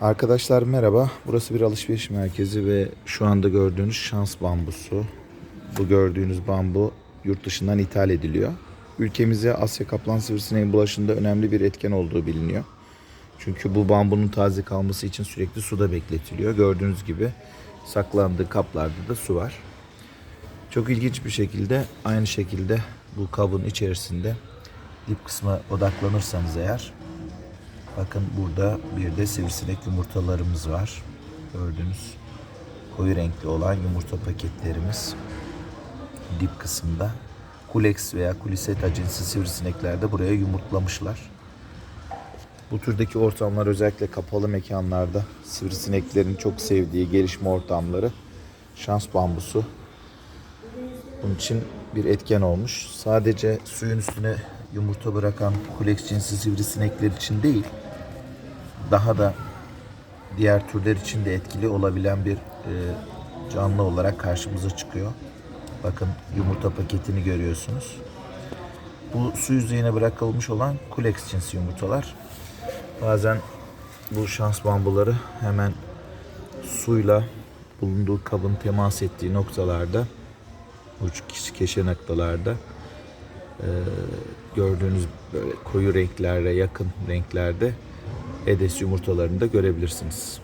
Arkadaşlar merhaba. Burası bir alışveriş merkezi ve şu anda gördüğünüz şans bambusu. Bu gördüğünüz bambu yurt dışından ithal ediliyor. Ülkemize Asya kaplan sivrisineğin bulaşında önemli bir etken olduğu biliniyor. Çünkü bu bambunun taze kalması için sürekli suda bekletiliyor. Gördüğünüz gibi saklandığı kaplarda da su var. Çok ilginç bir şekilde aynı şekilde bu kabın içerisinde dip kısma odaklanırsanız eğer Bakın burada bir de sivrisinek yumurtalarımız var. Gördüğünüz koyu renkli olan yumurta paketlerimiz dip kısımda. Kulex veya Kuliseta cinsi sivrisinekler de buraya yumurtlamışlar. Bu türdeki ortamlar özellikle kapalı mekanlarda sivrisineklerin çok sevdiği gelişme ortamları şans bambusu bunun için bir etken olmuş. Sadece suyun üstüne yumurta bırakan Kulex cinsi sivrisinekler için değil, daha da diğer türler için de etkili olabilen bir e, canlı olarak karşımıza çıkıyor. Bakın yumurta paketini görüyorsunuz. Bu su yüzeyine bırakılmış olan Kulex cinsi yumurtalar. Bazen bu şans bambuları hemen suyla bulunduğu kabın temas ettiği noktalarda uç keşe noktalarda e, gördüğünüz böyle koyu renklere yakın renklerde Edes yumurtalarını da görebilirsiniz.